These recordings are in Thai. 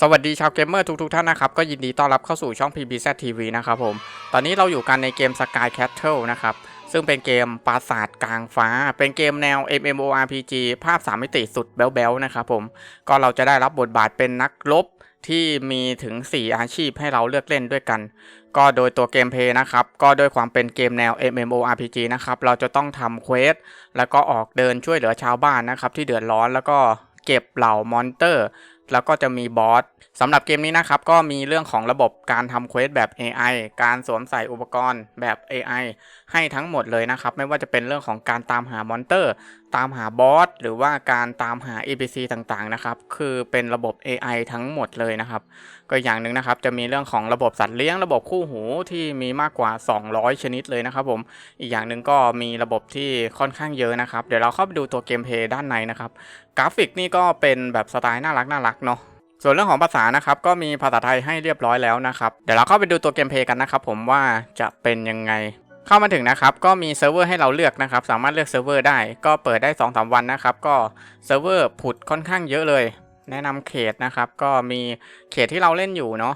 สวัสดีชาวเกมเมอร์ทุกๆท่านนะครับ ก็ยินดีต้อนรับเข้าสู่ช่อง PBZ TV นะครับผม ตอนนี้เราอยู่กันในเกม Sky Castle นะครับ ซึ่งเป็นเกมปราสาทกลางฟ้า เป็นเกมแนว MMORPG ภาพ 3 มิติสุดแบ๊วๆนะครับผม ก็เราจะได้รับบทบาทเป็นนักรบที่มีถึง 4 อาชีพให้เราเลือกเล่นด้วยกัน ก็โดยตัวเกมเพย์นะครับ ก็ด้วยความเป็นเกมแนว MMORPG นะครับ เราจะต้องทำเควส แล้วก็ออกเดินช่วยเหลือชาวบ้านนะครับที่เดือดร้อน แล้วก็เก็บเหล่ามอนเตอร์ แล้วก็จะมีบอสสำหรับเกมนี้นะครับ ก็มีเรื่องของระบบการทำเควสแบบ AI การสวมใส่อุปกรณ์แบบ AI ให้ทั้งหมดเลยนะครับ ไม่ว่าจะเป็นเรื่องของการตามหามอนเตอร์ ตามหาบอสหรือว่าการตามหา APC ต่างๆนะครับ คือเป็นระบบ AI ทั้งหมดเลยนะครับ ก็อย่างหนึ่งนะครับ จะมีเรื่องของระบบสัตว์เลี้ยงระบบคู่หูที่มีมากกว่า 200 ชนิดเลยนะครับผม อีกอย่างหนึ่งก็มีระบบที่ค่อนข้างเยอะนะครับ เดี๋ยวเราเข้าไปดูตัวเกมเพย์ด้านในนะครับ กราฟิกนี่ก็เป็นแบบสไตล์น่ารักน่ารักเนาะส่วนเรื่องของภาษานะครับก็มีภาษาไทยให้เรียบร้อยแล้วนะครับ เดี๋ยวเราเข้าไปดูตัวเกมเพย์กันนะครับผมว่าจะเป็นยังไง เข้ามาถึงนะครับก็มีเซิร์ฟเวอร์ให้เราเลือกนะครับสามารถเลือกเซิร์ฟเวอร์ได้ก็เปิดได้ 2-3 วันนะครับก็เซิร์ฟเวอร์ผุดค่อนข้างเยอะเลย แนะนำเขตนะครับก็มีเขตที่เราเล่นอยู่เนาะ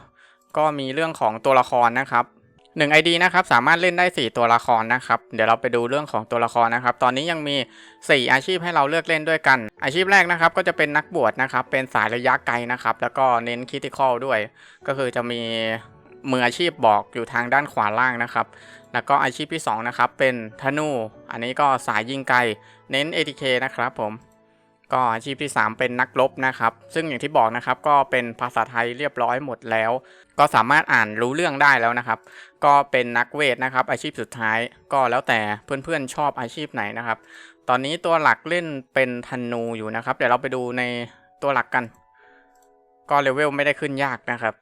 ก็มีเรื่องของตัวละครนะครับ1 ID นะครับสามารถเล่นได้ 4 ตัวละครนะครับเดี๋ยวเราไปดูเรื่องของตัวละครนะครับ ตอนนี้ยังมี 4 อาชีพให้เราเลือกเล่นด้วยกัน อาชีพแรกนะครับก็จะเป็นนักบวชนะครับเป็นสายระยะไกลนะครับแล้วก็เน้นคิติคอลด้วย ก็คือจะมี มืออาชีพบอกอยู่ทางด้านขวาล่างนะครับ แล้วก็อาชีพที่2นะครับเป็นธนู อันนี้ก็สายยิงไกลเน้น ATK นะครับผม ก็อาชีพที่ 3 เป็นนักรบนะครับ ซึ่งอย่างที่บอกนะครับก็เป็นภาษาไทยเรียบร้อยหมดแล้ว ก็สามารถอ่านรู้เรื่องได้แล้วนะครับ ก็เป็นนักเวทนะครับ อาชีพสุดท้ายก็แล้วแต่เพื่อนๆชอบอาชีพไหนนะครับ ตอนนี้ตัวหลักเล่นเป็นธนูอยู่นะครับ เดี๋ยวเราไปดูในตัวหลักกัน ก็เลเวลไม่ได้ขึ้นยากนะครับ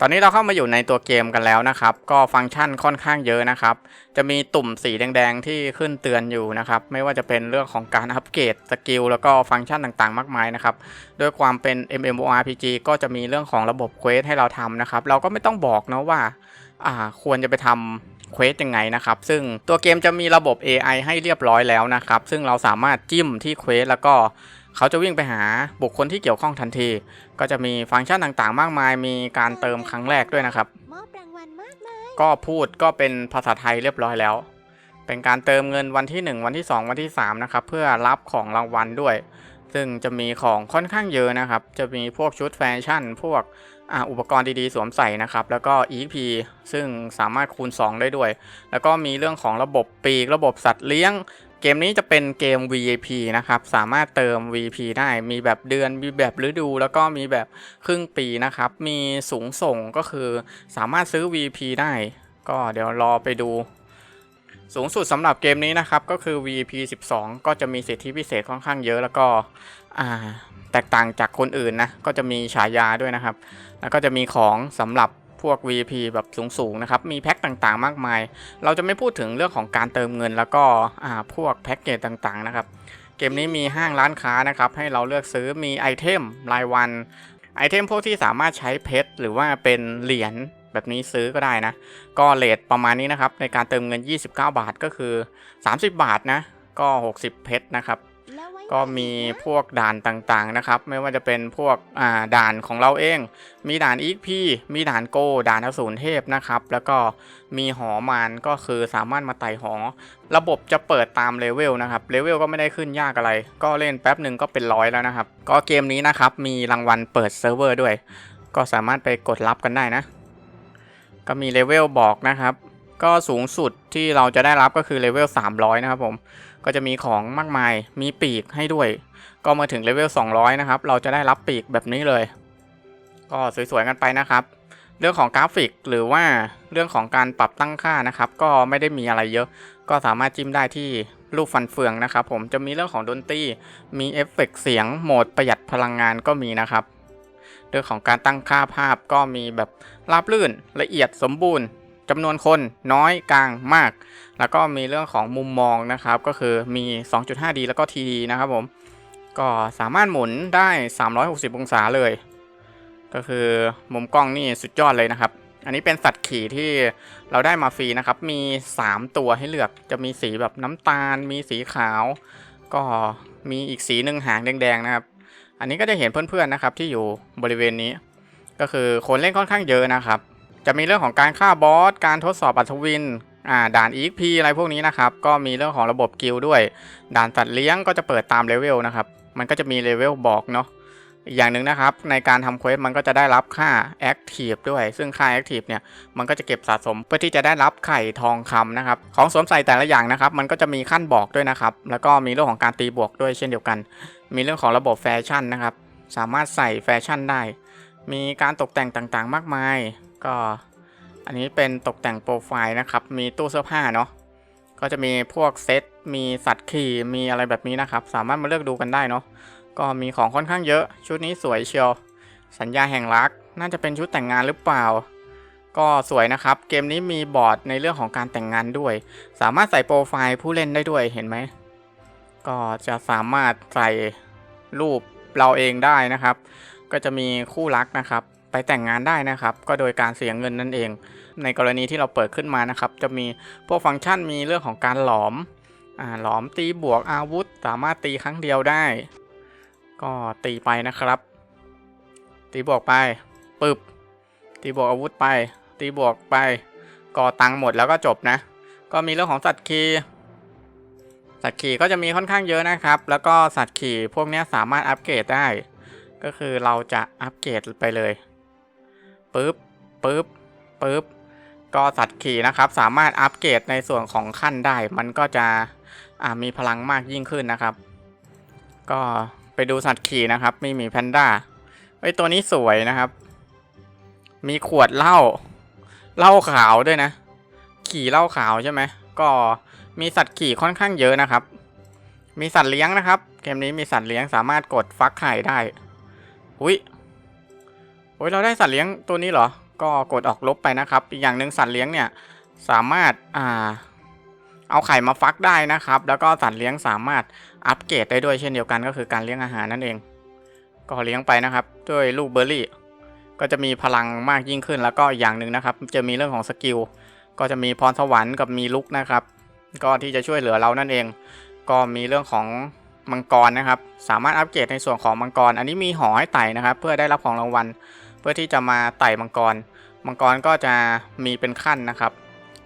ตอนนี้เราเข้ามาอยู่ในตัวเกมกันแล้วนะครับ ก็ฟังก์ชันค่อนข้างเยอะนะครับ จะมีตุ่มสีแดงๆที่ขึ้นเตือนอยู่นะครับ ไม่ว่าจะเป็นเรื่องของการอัปเกรดสกิลแล้วก็ฟังก์ชันต่างๆ มากมายนะครับด้วยความเป็น MMORPG ก็จะมีเรื่องของระบบเควสให้เราทำนะครับ เราก็ไม่ต้องบอกนะว่าอ่าควรจะไปทำเควสยังไงนะครับ ซึ่งตัวเกมจะมีระบบ AI ให้เรียบร้อยแล้วนะครับ ซึ่งเราสามารถจิ้มที่เควสแล้วก็ เขาจะวิ่งไปหาบุคคลที่เกี่ยวข้องทันที ก็จะมีฟังก์ชันต่างๆ มากมาย มีการเติมครั้งแรกด้วยนะครับ มอบรางวัลมากมาย ก็พูดก็เป็นภาษาไทยเรียบร้อยแล้ว เป็นการเติมเงินวันที่ 1 วันที่ 2 วันที่3นะครับเพื่อรับของรางวัลด้วย ซึ่งจะมีของค่อนข้างเยอะนะครับ จะมีพวกชุดแฟชั่น พวกอ่าอุปกรณ์ดีๆ สวมใส่นะครับ แล้วก็ EP ซึ่งสามารถคูณ 2 ได้ด้วย แล้วก็มีเรื่องของระบบปีก ระบบสัตว์เลี้ยง เกมนี้จะเป็นเกม VIP นะครับ สามารถเติม VIP ได้มีแบบเดือนมีแบบฤดูแล้วก็มีแบบครึ่งปีนะครับ มีสูงส่งก็คือสามารถซื้อ VIP ได้ ก็เดี๋ยวรอไปดู สูงสุดสำหรับเกมนี้นะครับ ก็คือ VIP 12 ก็จะมีสิทธิพิเศษค่อนข้างเยอะแล้วก็แตกต่างจากคนอื่นนะ ก็จะมีฉายาด้วยนะครับ แล้วก็จะมีของสำหรับ พวก VP แบบสูงๆนะครับ มีแพ็คต่างๆ มากมาย เราจะไม่พูดถึงเรื่องของการเติมเงิน แล้วก็พวกแพ็กเกจต่างๆนะครับ เกมนี้มีห้างร้านค้านะครับ ให้เราเลือกซื้อมีไอเทมรายวัน ไอเทมพวกที่สามารถใช้เพชรหรือว่าเป็นเหรียญแบบนี้ซื้อก็ได้นะ ก็เลทประมาณนี้นะครับ ในการเติมเงิน 29 บาทก็คือ 30 บาทนะ ก็ 60 เพชรนะครับ ก็มีพวกด่านต่างๆนะครับ ไม่ว่าจะเป็นพวกอ่าด่านของเราเอง มีด่านอีกพี่มีด่านโก ด่านอสูรเทพนะครับ แล้วก็มีหอมานก็คือสามารถมาไต่หอ ระบบจะเปิดตามเลเวลนะครับเลเวลก็ไม่ได้ขึ้นยากอะไร ก็เล่นแป๊บหนึ่งก็เป็นร้อยแล้วนะครับ ก็เกมนี้นะครับมีรางวัลเปิดเซิร์ฟเวอร์ด้วย ก็สามารถไปกดรับกันได้นะ ก็มีเลเวลบอกนะครับ ก็สูงสุดที่เราจะได้รับก็คือเลเวล300 นะครับผม ก็จะมีของมากมายมีปีกให้ด้วย ก็มาถึงเลเวล 200 นะครับ เราจะได้รับปีกแบบนี้เลย ก็สวยๆกันไปนะครับ เรื่องของกราฟิกหรือว่าเรื่องของการปรับตั้งค่านะครับ ก็ไม่ได้มีอะไรเยอะ ก็สามารถจิ้มได้ที่รูปฟันเฟืองนะครับผมจะมีเรื่องของดนตรีมีเอฟเฟกต์เสียงโหมดประหยัดพลังงานก็มีนะครับ เรื่องของการตั้งค่าภาพก็มีแบบราบลื่นละเอียดสมบูรณ์ จำนวนคนน้อยกลางมาก แล้วก็มีเรื่องของมุมมองนะครับ ก็คือมี 2.5D แล้วก็ TD นะครับผม ก็สามารถหมุนได้ 360 องศาเลย ก็คือมุมกล้องนี่สุดยอดเลยนะครับ อันนี้เป็นสัตว์ขี่ที่เราได้มาฟรีนะครับ มี 3 ตัวให้เลือก จะมีสีแบบน้ำตาล มีสีขาว ก็มีอีกสีหนึ่งหางแดงๆนะครับ อันนี้ก็จะเห็นเพื่อนๆนะครับที่อยู่บริเวณนี้ ก็คือคนเล่นค่อนข้างเยอะนะครับ จะมีเรื่องของการฆ่าบอส การทดสอบอัศวินอ่าด่าน EXP อะไรพวกนี้นะครับ ก็มีเรื่องของระบบกิลด้วย ด่านสัตว์เลี้ยงก็จะเปิดตามเลเวลนะครับ มันก็จะมีเลเวลบอกเนาะ อีกอย่างหนึ่งนะครับ ในการทำเควสมันก็จะได้รับค่า Active ด้วย ซึ่งค่า Active เนี่ย มันก็จะเก็บสะสมเพื่อที่จะได้รับไข่ทองคำนะครับ ของสวมใส่แต่ละอย่างนะครับ มันก็จะมีขั้นบอกด้วยนะครับ แล้วก็มีเรื่องของการตีบวกด้วยเช่นเดียวกัน มีเรื่องของระบบแฟชั่นนะครับ สามารถใส่แฟชั่นได้ มีการตกแต่งต่างๆ มากมาย ก็อันนี้เป็นตกแต่งโปรไฟล์นะครับ มีตู้เสื้อผ้าเนาะก็จะมีพวกเซตมีสัตว์ขี่มีอะไรแบบนี้นะครับ สามารถมาเลือกดูกันได้เนาะก็มีของค่อนข้างเยอะ ชุดนี้สวยเชียว สัญญาแห่งรัก น่าจะเป็นชุดแต่งงานหรือเปล่า ก็สวยนะครับ เกมนี้มีบอร์ดในเรื่องของการแต่งงานด้วย สามารถใส่โปรไฟล์ผู้เล่นได้ด้วยเห็นไหม ก็จะสามารถใส่รูปเราเองได้นะครับ ก็จะมีคู่รักนะครับ ไปแต่งงานได้นะครับ ก็โดยการเสียเงินนั่นเอง ในกรณีที่เราเปิดขึ้นมานะครับ จะมีพวกฟังก์ชันมีเรื่องของการหลอมอหลอมตีบวกอาวุธ สามารถตีครั้งเดียวได้ ก็ตีไปนะครับ ตีบวกไปปึบตีบวกอาวุธไป ตีบวกไปก่อตังค์หมดแล้วก็จบนะ ก็มีเรื่องของสัตว์คีย์สัตว์ขี่ก็จะมีค่อนข้างเยอะนะครับ แล้วก็สัตว์ขี่พวกนี้สามารถอัปเกรดได้ ก็คือเราจะอัปเกรดไปเลย ปึ๊บปึ๊บปึ๊บก็สัตว์ขี่นะครับ สามารถอัปเกรดในส่วนของขั้นได้ มันก็จะมีพลังมากยิ่งขึ้นนะครับ ก็ไปดูสัตว์ขี่นะครับ มีหมีแพนด้าไอยตัวนี้สวยนะครับ มีขวดเหล้าเหล้าขาวด้วยนะ ขี่เหล้าขาวใช่ไหมก็มีสัตว์ขี่ค่อนข้างเยอะนะครับ มีสัตว์เลี้ยงนะครับ เกมนี้มีสัตว์เลี้ยงสามารถกดฟักไข่ได้ อุ้ย อ้ยเราได้สัตว์เลี้ยงตัวนี้เหรอ ก็กดออกลบไปนะครับ อีกอย่างหนึ่งสัตว์เลี้ยงเนี่ยสามารถอ่าเอาไข่มาฟักได้นะครับ แล้วก็สัตว์เลี้ยงสามารถอัปเกรดได้ด้วยเช่นเดียวกันก็คือการเลี้ยงอาหารนั่นเอง ก็เลี้ยงไปนะครับด้วยลูกเบอร์รี่ ก็จะมีพลังมากยิ่งขึ้นแล้วก็อย่างหนึ่งนะครับ จะมีเรื่องของสกิลก็จะมีพรสวรรค์กับมีลุกนะครับ ก็ที่จะช่วยเหลือเรานั่นเอง ก็มีเรื่องของมังกรนะครับ สามารถอัปเกรดในส่วนของมังกร อันนี้มีหอให้ไต่นะครับ เพื่อได้รับของรางวัล พื่อที่จะมาไต่มังกร มังกรก็จะมีเป็นขั้นนะครับ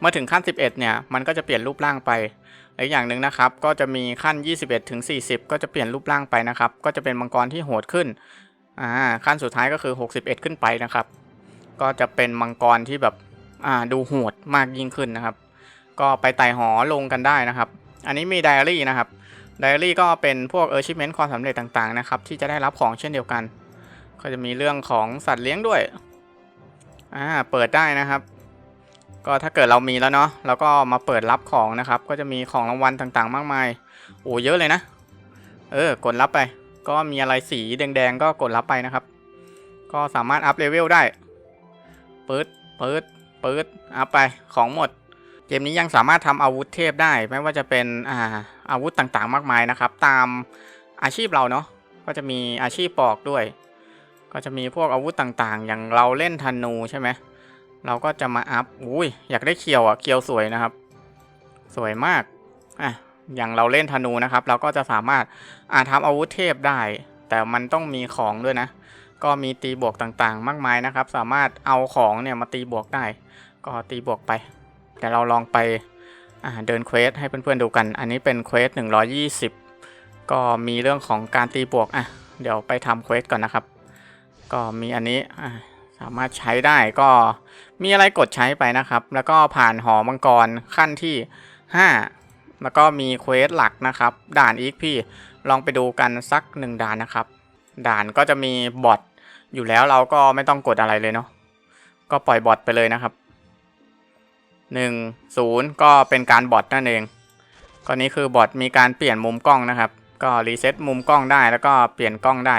เมื่อถึงขั้น 11 เนี่ย มันก็จะเปลี่ยนรูปร่างไปอีกอย่างหนึ่งนะครับ ก็จะมีขั้น 21 ถึง 40 ก็จะเปลี่ยนรูปร่างไปนะครับ ก็จะเป็นมังกรที่โหดขึ้น อ่า ขั้นสุดท้ายก็คือ 61 ขึ้นไปนะครับ ก็จะเป็นมังกรที่แบบ อ่า ดูโหดมากยิ่งขึ้นนะครับ ก็ไปไต่หอลงกันได้นะครับ อันนี้มีไดอารี่นะครับ ไดอารี่ก็เป็นพวกเออร์ชิเมนต์ความสำเร็จต่างๆนะครับ ที่จะได้รับของเช่นเดียวกัน ก็จะมีเรื่องของสัตว์เลี้ยงด้วย อ่า เปิดได้นะครับ ก็ถ้าเกิดเรามีแล้วเนาะเราก็มาเปิดรับของนะครับ ก็จะมีของรางวัลต่างๆ มากมาย โอ้เยอะเลยนะ เออ กดรับไป ก็มีอะไรสีแดงๆ ก็กดรับไปนะครับ ก็สามารถอัพเลเวลได้ เปิด เปิด เปิด อัพไป ของหมด เกมนี้ยังสามารถทำอาวุธเทพได้ ไม่ว่าจะเป็น อ่า อาวุธต่างๆ มากมายนะครับ ตามอาชีพเราเนาะ ก็จะมีอาชีพปอกด้วย ก็จะมีพวกอาวุธต่างๆ อย่างเราเล่นธนูใช่ไหมเราก็จะมาอัพอุ้ยอยากได้เคียวอะเคียวสวยนะครับ สวยมากอะอย่างเราเล่นธนูนะครับ เราก็จะสามารถอาทำอาวุธเทพได้ แต่มันต้องมีของด้วยนะ ก็มีตีบวกต่างๆ มากมายนะครับ สามารถเอาของเนี่ยมาตีบวกได้ ก็ตีบวกไปเดี๋ยวเราลองไปเดินเควสให้เพื่อนๆดูกัน อันนี้เป็นเควส120 ก็มีเรื่องของการตีบวกอะเดี๋ยวไปทำเควสก่อนนะครับ ก็มีอันนี้สามารถใช้ได้ก็มีอะไรกดใช้ไปนะครับ แล้วก็ผ่านหอมังกรขั้นที่ 5 แล้วก็มีเควสหลักนะครับ ด่านอีกพี่ลองไปดูกันสักหนึ่งด่านนะครับ ด่านก็จะมีบอทอยู่แล้วเราก็ไม่ต้องกดอะไรเลยเนาะก็ปล่อยบอทไปเลยนะครับ 1 0 ก็เป็นการบอทนั่นเองก็นี้คือบอทมีการเปลี่ยนมุมกล้องนะครับ ก็รีเซ็ตมุมกล้องได้แล้วก็เปลี่ยนกล้องได้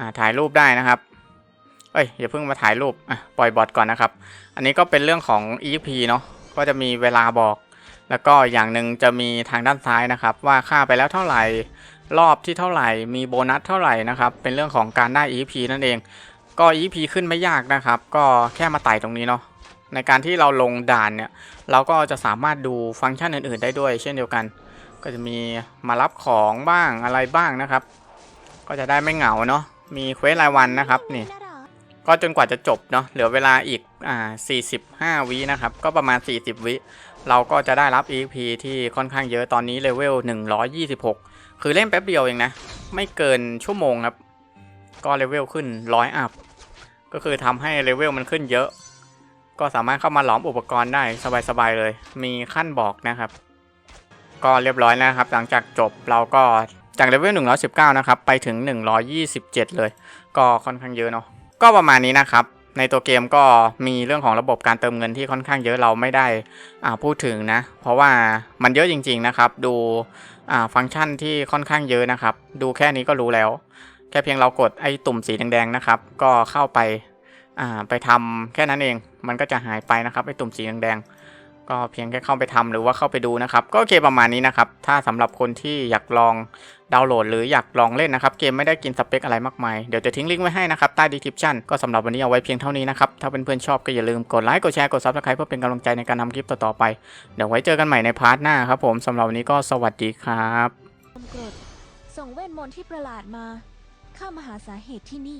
อ่าถ่ายรูปได้นะครับ เอ้ยอย่าเพิ่งมาถ่ายรูปอะปล่อยบอทก่อนนะครับ อันนี้ก็เป็นเรื่องของ EP เนาะก็จะมีเวลาบอก แล้วก็อย่างหนึ่งจะมีทางด้านซ้ายนะครับ ว่าค่าไปแล้วเท่าไหร่รอบที่เท่าไหร่มีโบนัสเท่าไหร่นะครับเป็นเรื่องของการได้ EP นั่นเอง ก็ EP ขึ้นไม่ยากนะครับ ก็แค่มาไต่ตรงนี้เนาะในการที่เราลงด่านเนี่ยเราก็จะสามารถดูฟังก์ชันอื่น ๆ ได้ด้วย เช่นเดียวกัน ก็จะมีมารับของบ้างอะไรบ้างนะครับ ก็จะได้ไม่เหงาเนาะ มีเควสรายวันนะครับนี่ก็จนกว่าจะจบเนาะเหลือเวลาอีกอ่า45 วินะครับ ก็ประมาณ 40 วิ เราก็จะได้รับ EP ที่ค่อนข้างเยอะตอนนี้เลเวล 126 คือเล่นแป๊บเดียวเองนะ ไม่เกินชั่วโมงครับ ก็เลเวลขึ้น 100 อัพ ก็คือทำให้เลเวลมันขึ้นเยอะ ก็สามารถเข้ามาหลอมอุปกรณ์ได้สบายๆเลย มีขั้นบอกนะครับ ก็เรียบร้อยแล้วนะครับ หลังจากจบเราก็ จากเลเวล119 นะครับ ไปถึง 127 เลย ก็ค่อนข้างเยอะเนาะ ก็ประมาณนี้นะครับ ในตัวเกมก็มีเรื่องของระบบการเติมเงินที่ค่อนข้างเยอะเราไม่ได้พูดถึงนะ เพราะว่ามันเยอะจริง ๆ นะครับ ดูฟังก์ชันที่ค่อนข้างเยอะนะครับ ดูแค่นี้ก็รู้แล้ว แค่เพียงเรากดไอ้ตุ่มสีแดงๆนะครับ ก็เข้าไปาไปทำแค่นั้นเอง มันก็จะหายไปนะครับไอ้ตุ่มสีแดงๆ ก็เพียงแค่เข้าไปทำหรือว่าเข้าไปดูนะครับ ก็โอเคประมาณนี้นะครับ ถ้าสำหรับคนที่อยากลองดาวน์โหลดหรืออยากลองเล่นนะครับ เกมไม่ได้กินสเปคอะไรมากมาย เดี๋ยวจะทิ้งลิงก์ไว้ให้นะครับ ใต้ดีคริปชันก็สำหรับวันนี้เอาไว้เพียงเท่านี้นะครับ ถ้าเเพื่อนๆชอบก็อย่าลืมกดไลค์กดแชร์กดซับสไครป์เพื่อเป็นกำลังใจในการทำคลิปต่อๆไป เดี๋ยวไว้เจอกันใหม่ในพาร์ทหน้าครับผมสำหรับวันนี้ก็สวัสดีครับส่งเวทมนต์ที่ประหลาดมาข้ามาหาสาเหตุที่นี่